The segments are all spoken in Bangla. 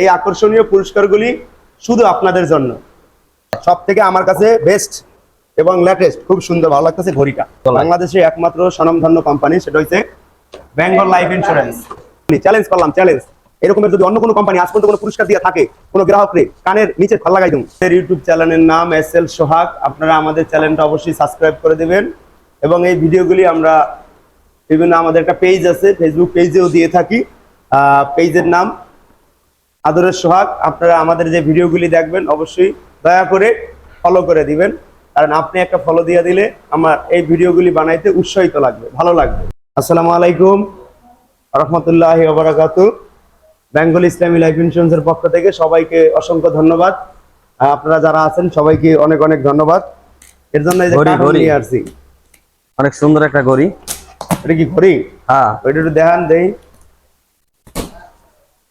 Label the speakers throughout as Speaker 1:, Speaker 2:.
Speaker 1: এই আকর্ষণীয় পুরস্কারগুলি শুধু আপনাদের জন্য। সব থেকে আমার কাছে বেস্ট এবং লেটেস্ট খুব সুন্দর, ভালো লাগতেছে ঘড়িটা। বাংলাদেশে একমাত্র স্বনামধন্য কোম্পানি সেটা হচ্ছে বেঙ্গল লাইফ ইন্স্যুরেন্স চ্যালেঞ্জ করলাম চ্যালেঞ্জ এরকমের যদি অন্য কোনো কোম্পানি আজ পর্যন্ত কোনো পুরস্কার দিয়ে থাকে, কোনো গ্রাহকরে কানের নিচে ফল লাগাই দিন ইউটিউব চ্যানেলের নাম এস এল সোহাগ। আপনারা আমাদের চ্যানেলটা অবশ্যই সাবস্ক্রাইব করে দেবেন। এবং এই ভিডিওগুলি আমরা বিভিন্ন আমাদের একটা পেজ আছে ফেসবুক পেজেও দিয়ে থাকি। পেজের নাম আদরের সোহাগ আপনারা আমাদের যে ভিডিওগুলি দেখবেন অবশ্যই দয়া করে ফলো করে দিবেন। কারণ আপনি একটা ফলো দিয়ে দিলে আমার এই ভিডিওগুলি বানাইতে উৎসাহিত লাগবে ভালো লাগবে। আসসালামু আলাইকুম রহমতুল্লাহ ওবরাকাতু বেঙ্গল ইসলামী লাইফ ইন্স্যুরেন্সের পক্ষ থেকে সবাইকে অসংখ্য ধন্যবাদ। আপনারা যারা আছেন সবাইকে অনেক অনেক ধন্যবাদ। এর জন্য। নিয়ে আসছি।
Speaker 2: অনেক সুন্দর একটা ঘড়ি।
Speaker 1: এটা কি ঘড়ি?
Speaker 2: হ্যাঁ।
Speaker 1: ওইটা একটু দেখান দেই।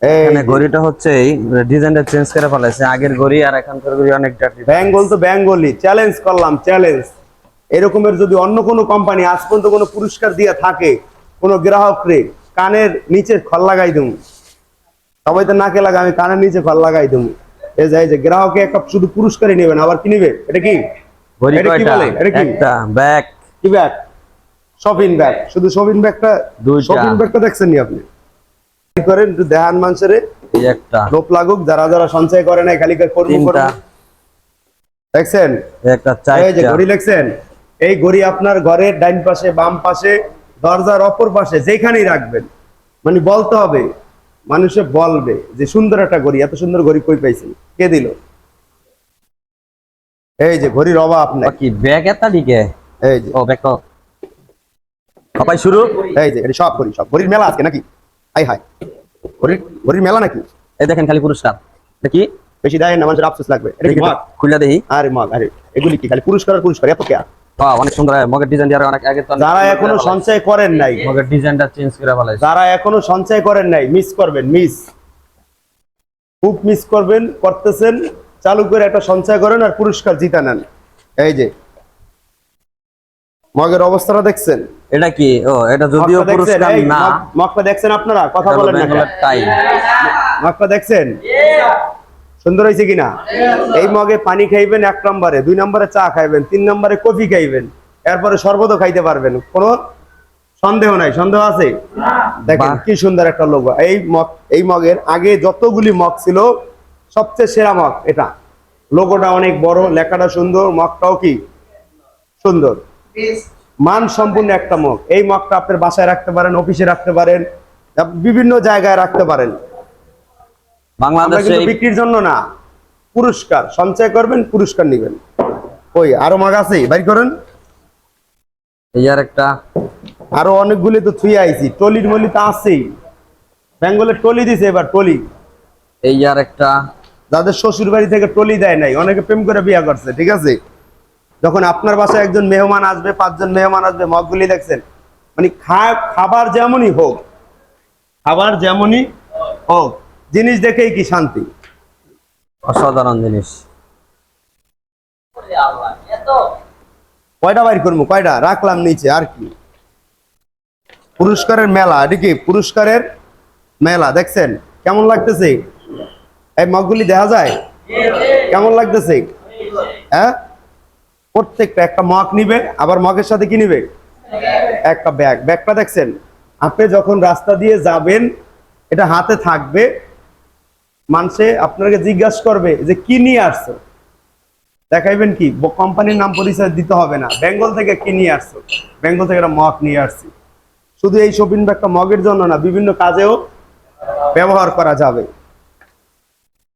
Speaker 2: এখানে ঘড়িটা হচ্ছে এই ডিজাইনটা চেঞ্জ করে ফেলেছে আগের ঘড়ি আর এখনকার অনেকটা different।
Speaker 1: বেঙ্গল তো বেঙ্গলি চ্যালেঞ্জ করলাম চ্যালেঞ্জ এরকমের যদি অন্য কোনো কোম্পানি আজ পর্যন্ত কোনো পুরস্কার দিয়ে থাকে কোনো গ্রাহকরে কানের নিচে খল লাগাই দেবো। সবাই তো নাকে লাগা আমি কানের নিচে খল লাগাই দেবো। এই যে এই যে গ্রাহকে একটা শুধু পুরস্কারই নেবেন আবার কি নিবে? এটা কি? এটা কি বলে? এটা কি?
Speaker 2: ব্যাগ
Speaker 1: কি ব্যাগ শপিং ব্যাগ শুধু শপিং ব্যাগটা। শপিং ব্যাগটা দেখছেন নি আপনি? করেন? একটু দেহান মানুষের।
Speaker 2: এই একটা।
Speaker 1: লোপ লাগুক যারা যারা সঞ্চয় করে খালি কর্ম দেখছেন?
Speaker 2: এই
Speaker 1: যে ঘড়ি লেখছেন এই ঘড়ি আপনার ঘরের ডাইন পাশে বাম পাশে দরজার অপর পাশে যেখানেই রাখবেন। মানে বলতে হবে মানুষে বলবে যে সুন্দর একটা ঘড়ি এত সুন্দর ঘড়ি কই পাইছেন? কে দিল? এই যে ঘড়ির অভাব আপনার
Speaker 2: কি ব্যাগ এটা দিকে?
Speaker 1: এই যে।
Speaker 2: ও ব্যাগ তো সবাই শুরু?
Speaker 1: এই যে সব ঘড়ি সব ঘড়ির মেলা আজকে নাকি? হাই হাই ঘড়ির ঘড়ির মেলা নাকি?
Speaker 2: এই দেখেন খালি পুরস্কার। এটা কি?
Speaker 1: বেশি দেয় না মানুষের আফসোস লাগবে। এটা কি মগ?
Speaker 2: খুলে দেখি।
Speaker 1: আরে মগ আরে এগুলি কি খালি পুরস্কার আর পুরস্কার? এত কে
Speaker 2: অনেক সুন্দর মগের ডিজাইন দিয়ে অনেক আগে
Speaker 1: যারা
Speaker 2: এখনও
Speaker 1: সঞ্চয় করেন নাই।
Speaker 2: মগের ডিজাইনটা চেঞ্জ করে ফেলাইছে।
Speaker 1: যারা এখনও সঞ্চয় করেন নাই মিস করবেন মিস খুব মিস করবেন করতেছেন চালু করে একটা সঞ্চয় করেন আর পুরস্কার জিতা নেন। এই যে মগের অবস্থাটা দেখছেন?
Speaker 2: এটা কি? ও এটা যদিও পুরস্কার
Speaker 1: এই,
Speaker 2: না।
Speaker 1: মগ- মগটা দেখছেন আপনারা? কথা বলেন না। কেন?
Speaker 2: টাই
Speaker 1: মগটা দেখছেন? সুন্দর হয়েছে কিনা? এই মগে পানি খাইবেন এক নম্বরে দুই নম্বরে চা খাইবেন তিন নম্বরে কফি খাইবেন। এরপরে শরবতও খাইতে পারবেন। কোনো সন্দেহ নাই। সন্দেহ আছে? দেখেন কি সুন্দর একটা লোক। এই মগ এই মগের আগে যতগুলি মগ ছিল সবচেয়ে সেরা মগ এটা। লোগোটা অনেক বড় লেখাটা সুন্দর মগটাও কি? সুন্দর। মান সম্পূর্ণ একটা মগ। এই মগটা আপনার বাসায় রাখতে পারেন অফিসে রাখতে পারেন বিভিন্ন জায়গায় রাখতে পারেন।
Speaker 2: বাংলাদেশে
Speaker 1: বিক্রির জন্য না পুরস্কার। সঞ্চয় করবেন পুরস্কার নেবেন। ওই আরও মাগ আছে বাইর করেন।
Speaker 2: এই আর একটা।
Speaker 1: আরও অনেকগুলি তো থুই আইছি। টলির মলি তো আছেই। বেঙ্গলে টলি দিছে এবার টলি।
Speaker 2: এই আর একটা।
Speaker 1: যাদের শ্বশুর বাড়ি থেকে টলি দেয় নাই অনেকে প্রেম করে বিয়া করছে ঠিক আছে? যখন আপনার বাসায় একজন মেহমান আসবে পাঁচজন মেহমান আসবে মগগুলি দেখছেন মানে খাবার যেমনই হোক খাবার যেমনই হোক জিনিস দেখেই কি শান্তি?
Speaker 2: অসাধারণ জিনিস।
Speaker 1: কয়টা বাইর করব? কয়টা? রাখলাম নিচে আর কি। পুরস্কারের মেলা এটা কি পুরস্কারের মেলা? দেখছেন কেমন লাগতেছে? এই মগগুলি দেখা যায়? কেমন লাগতেছে? হ্যাঁ? প্রত্যেকটা একটা মগ নিবে আবার মগের সাথে কি নিবে? একটা ব্যাগ। ব্যাগটা দেখছেন? আপনি যখন রাস্তা দিয়ে যাবেন এটা হাতে থাকবে মানুষে আপনাকে জিজ্ঞাসা করবে যে কি নিয়ে আসছো? দেখাইবেন কি? কোম্পানির নাম পরিচয় দিতে হবে না। বেঙ্গল থেকে কি নিয়ে আসছো? বেঙ্গল থেকে একটা মগ নিয়ে আসছি। শুধু এই শপিং ব্যাগটা মগের জন্য না বিভিন্ন কাজেও ব্যবহার করা যাবে।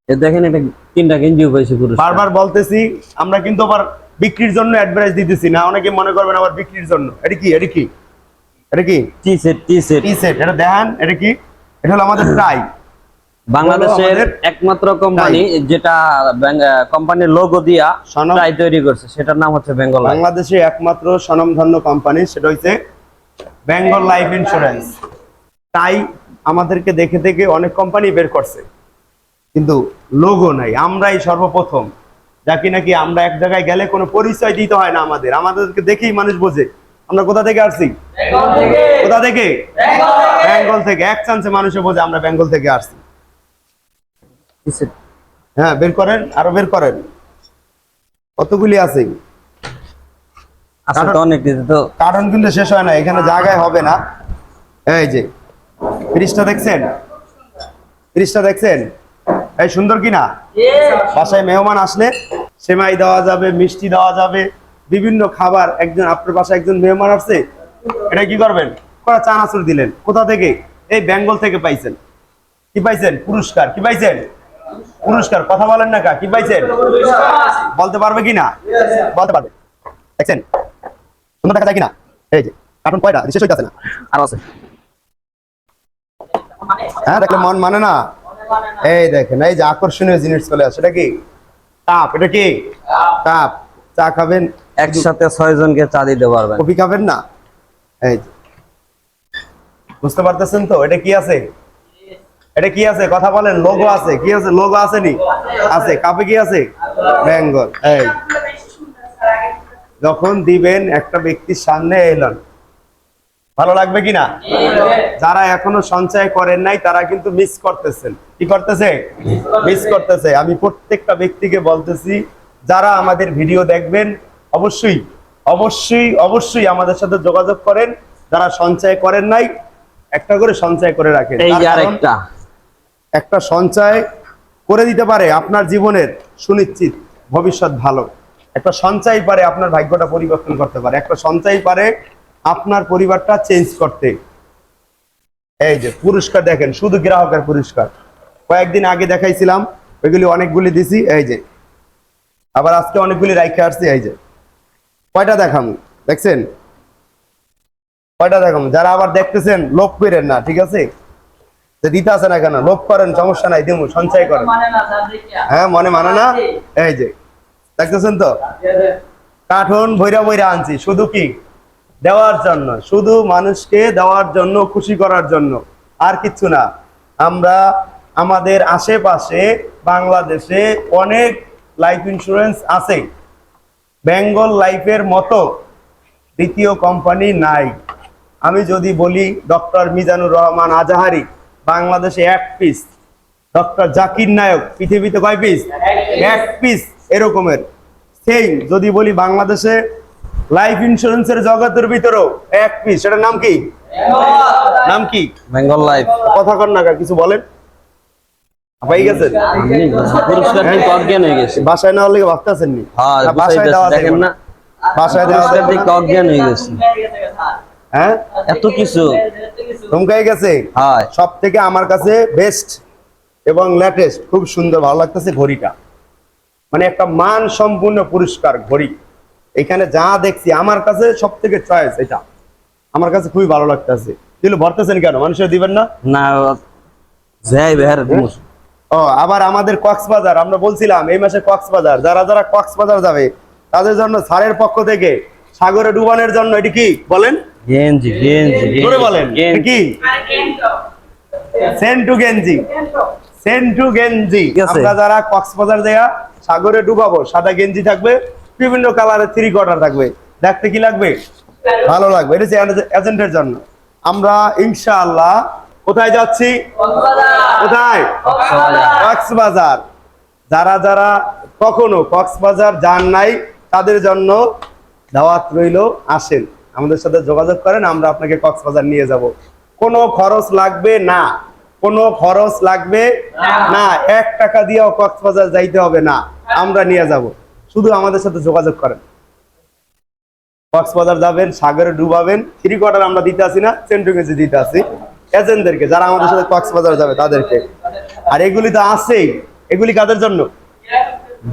Speaker 2: দেখেন এটা তিনটা গেঞ্জিও পাইছে
Speaker 1: বারবার বলতেছি আমরা কিন্তু আবার বিক্রির জন্য অ্যাডভাইস দিতেছি না। অনেকে মনে করবেন আবার বিক্রির জন্য। এটা কি? এটা কি? এটা কি?
Speaker 2: Tea set tea set
Speaker 1: tea set এটা দেখেন এটা কি? এটা হলো আমাদের টাই
Speaker 2: বাংলাদেশের একমাত্র কোম্পানি যেটা কোম্পানির লোগো দিয়া
Speaker 1: সনম-
Speaker 2: টাই তৈরি করছে। সেটার নাম হচ্ছে বেঙ্গল
Speaker 1: বাংলাদেশে একমাত্র স্বনামধন্য কোম্পানি সেটা হচ্ছে বেঙ্গল লাইফ ইন্স্যুরেন্স তাই আমাদেরকে দেখে দেখে অনেক কোম্পানি বের করছে। কিন্তু লোগো নাই। আমরাই সর্বপ্রথম। যাকে নাকি আমরা এক জায়গায় গেলে কোনো পরিচয় দিতে হয় না আমাদের। আমাদেরকে দেখেই মানুষ বোঝে। আমরা কোথা থেকে আসছি? কোথা থেকে? বেঙ্গল থেকে। এক চান্সে মানুষে বোঝে আমরা বেঙ্গল থেকে আসছি। হ্যাঁ বের করেন আরও বের করেন। কতগুলি আছে? কার্টন কিন্তু শেষ হয় না এখানে জায়গায় হবে না। এই যে ফ্রিজটা দেখছেন? ফ্রিজটা দেখছেন? এই সুন্দর কিনা বাসায় মেহমান আসলে সেমাই দেওয়া যাবে মিষ্টি দেওয়া যাবে বিভিন্ন খাবার একজন আপনার বাসায় একজন মেহমান আসছে এটা কি করবেন? করা চানাচুর দিলেন। কোথা থেকে? এই বেঙ্গল থেকে পাইছেন। কি পাইছেন? পুরস্কার। কি পাইছেন? পুরস্কার। কথা বলেন না কা কি পাইছেন? বলতে পারবে কিনা বলতে পারবে। দেখছেন? সুন্দর দেখা যায় কিনা এই যে কার্টুন কয়টা? শেষ হইতাছে না।
Speaker 2: আর আছে।
Speaker 1: হ্যাঁ দেখলে মন মানে না। এই দেখেন এই যে আকর্ষণীয় জিনিস চলে আসে এটা কি? কাপ এটা কি? কাপ চা খাবেন?
Speaker 2: একসাথে ছয় জনকে চা দিতে পারবেন।
Speaker 1: কফি খাবেন না? এই বুঝতে পারতেছেন তো? এটা কি আছে? এটা কি আছে? কথা বলেন লোগো আছে। কি আছে? লোগো আছে নি আছে। কাপে কি আছে? বেঙ্গল। এই। যখন দিবেন একটা ব্যক্তির সামনে এলেন। ভালো লাগবে কিনা যারা এখনও সঞ্চয় করেন নাই তারা কিন্তু মিস করতেছেন। কি করতেছে? মিস করতেছে। আমি প্রত্যেকটা ব্যক্তিকে বলতেছি যারা আমাদের ভিডিও দেখবেন অবশ্যই অবশ্যই অবশ্যই আমাদের সাথে যোগাযোগ করেন। যারা সঞ্চয় করেন নাই একটা করে সঞ্চয় করে রাখেন। একটা সঞ্চয় করে দিতে পারে আপনার জীবনের সুনিশ্চিত ভবিষ্যৎ ভালো। একটা সঞ্চয় পারে আপনার ভাগ্যটা পরিবর্তন করতে পারে। একটা সঞ্চয় পারে আপনার পরিবারটা চেঞ্জ করতে। এই যে পুরস্কার দেখেন, শুধু গ্রাহকের পুরস্কার। কয়েকদিন আগে দেখাইছিলাম, ওইগুলি অনেকগুলি দিছি, এই যে। আবার আজকে অনেকগুলি রাইখে আসছি, এই যে। কয়টা দেখাম, দেখছেন? কয়টা দেখাম? যারা আবার দেখতেছেন, লোভ করেন না, ঠিক আছে? যে দিতে আসে না কেন, লোভ করেন, সমস্যা নাই, দিমু, সঞ্চয় করেন। হ্যাঁ মনে মানে না? এই যে, দেখতেছেন তো? কাঠন ভৈরা ভৈরা আনছি, শুধু কি? দেওয়ার জন্য, শুধু মানুষকে দেওয়ার জন্য, খুশি করার জন্য, আর কিচ্ছু না। আমরা আমাদের আশেপাশে বাংলাদেশে অনেক লাইফ ইন্স্যুরেন্স আছে। বেঙ্গল লাইফের মতো দ্বিতীয় কোম্পানি নাই। আমি যদি বলি, ডক্টর মিজানুর রহমান আজাহারি, বাংলাদেশে এক পিস ডক্টর জাকির নায়ক, পৃথিবীতে কয় পিস এক পিস এরকমের। সেই যদি বলি বাংলাদেশে লাইফ ইন্স্যুরেন্সের জগতের ভিতরেও এক পিস সেটার নাম কি? নাম কি?
Speaker 2: বেঙ্গল লাইফ
Speaker 1: কথা কর না কিছু বলেন। পাই গেছেন?
Speaker 2: পুরস্কার থেকে অজ্ঞান হয়ে গেছে।
Speaker 1: বাসায় নেওয়ার লেগে ভাবতেছেন নি
Speaker 2: হ্যাঁ
Speaker 1: বাসায় দেওয়া
Speaker 2: দেখেন না।
Speaker 1: না। বাসায় দেওয়া
Speaker 2: পুরস্কার
Speaker 1: যাবে
Speaker 2: থেকে
Speaker 1: না?
Speaker 2: অজ্ঞান হয়ে গেছে।
Speaker 1: হ্যাঁ?
Speaker 2: এত কিছু।
Speaker 1: গেছে?
Speaker 2: হয়।
Speaker 1: সব থেকে আমার কাছে বেস্ট এবং লেটেস্ট খুব সুন্দর ভালো লাগতেছে ঘড়িটা। মানে একটা মান সম্পূর্ণ পুরস্কার ঘড়ি। এখানে যা দেখছি আমার কাছে সব থেকে চয়েস এটা। আমার কাছে খুবই ভালো লাগতেছে। দিল ভরতেছেন কেন? মানুষের দিবেন না?
Speaker 2: না যাই বেহার
Speaker 1: ও আবার আমাদের কক্সবাজার আমরা বলছিলাম এই মাসে কক্সবাজার যারা যারা কক্সবাজার যাবে তাদের জন্য স্যারের পক্ষ থেকে সাগরে ডুবানোর জন্য এটি কি? বলেন।
Speaker 2: গেঞ্জি গেঞ্জি
Speaker 1: ধরে বলেন
Speaker 2: গেঞ্জি।
Speaker 1: কি? সেন্টু গেঞ্জি। সেন্টু গেঞ্জি। আমরা যারা কক্সবাজার দেয়া সাগরে ডুবাবো সাদা গেঞ্জি থাকবে বিভিন্ন কালারের থ্রি কোয়ার্টার থাকবে। দেখতে কি লাগবে? ভালো লাগবে। এটা হচ্ছে এজেন্টের জন্য। আমরা ইনশাআল্লাহ কোথায় যাচ্ছি? কোথায়? কক্সবাজার। যারা যারা কখনো কক্সবাজার যান নাই, তাদের জন্য দাওয়াত রইল, আসেন। আমাদের সাথে যোগাযোগ করেন, আমরা আপনাকে কক্সবাজার নিয়ে যাব। কোনো খরচ লাগবে না। কোনো খরচ লাগবে না। এক টাকা দিয়েও কক্সবাজার যাইতে হবে না। আমরা নিয়ে যাব। শুধু আমাদের সাথে যোগাযোগ করেন। কক্সবাজার যাবেন সাগরে ডুবাবেন থ্রি কোয়ার্টার আমরা দিতে আসি না সেন্টুকেজি দিতে আসি। এজেন্টদেরকে যারা আমাদের সাথে কক্সবাজার যাবে তাদেরকে। আর এগুলি তো আছেই। এগুলি কাদের জন্য?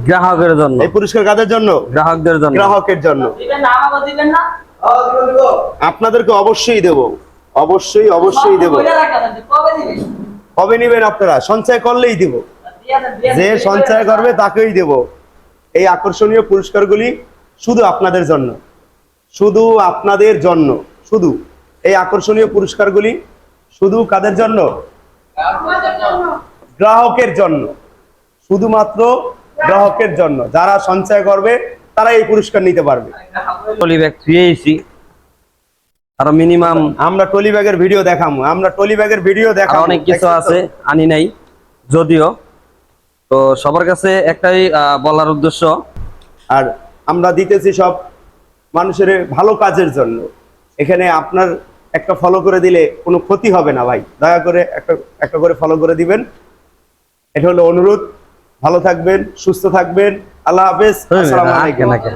Speaker 2: গ্রাহকের জন্য।
Speaker 1: এই পুরস্কার কাদের জন্য?
Speaker 2: গ্রাহকদের জন্য।
Speaker 1: গ্রাহকের জন্য।
Speaker 3: দিবেন না আমাকে দিবেন না।
Speaker 1: আপনাদেরকে অবশ্যই দেব। অবশ্যই অবশ্যই দেব।
Speaker 3: কবে
Speaker 1: নেবেন আপনারা? সঞ্চয় করলেই দিব। যে সঞ্চয় করবে তাকেই দেব। এই আকর্ষণীয় পুরস্কারগুলি শুধু আপনাদের জন্য। শুধু আপনাদের জন্য। শুধু। এই আকর্ষণীয় পুরস্কারগুলি শুধু কাদের জন্য? গ্রাহকের জন্য। শুধুমাত্র গ্রাহকের জন্য। যারা সঞ্চয় করবে তারা এই পুরস্কার নিতে পারবে।
Speaker 2: টলি ব্যাগ থুয়েছি আর মিনিমাম
Speaker 1: আমরা টলি ব্যাগের ভিডিও দেখাবো আমরা টলি ব্যাগের ভিডিও দেখা
Speaker 2: অনেক কিছু আছে আনি নাই। যদিও তো সবার কাছে একটাই বলার উদ্দেশ্য।
Speaker 1: আর আমরা দিতেছি সব মানুষের ভালো কাজের জন্য। এখানে আপনার একটা ফলো করে দিলে কোনো ক্ষতি হবে না ভাই। দয়া করে একটা একটা করে ফলো করে দিবেন। এটা হলো অনুরোধ। ভালো থাকবেন সুস্থ থাকবেন। আল্লাহ হাফেজ। আসসালামু আলাইকুম।
Speaker 2: নাকি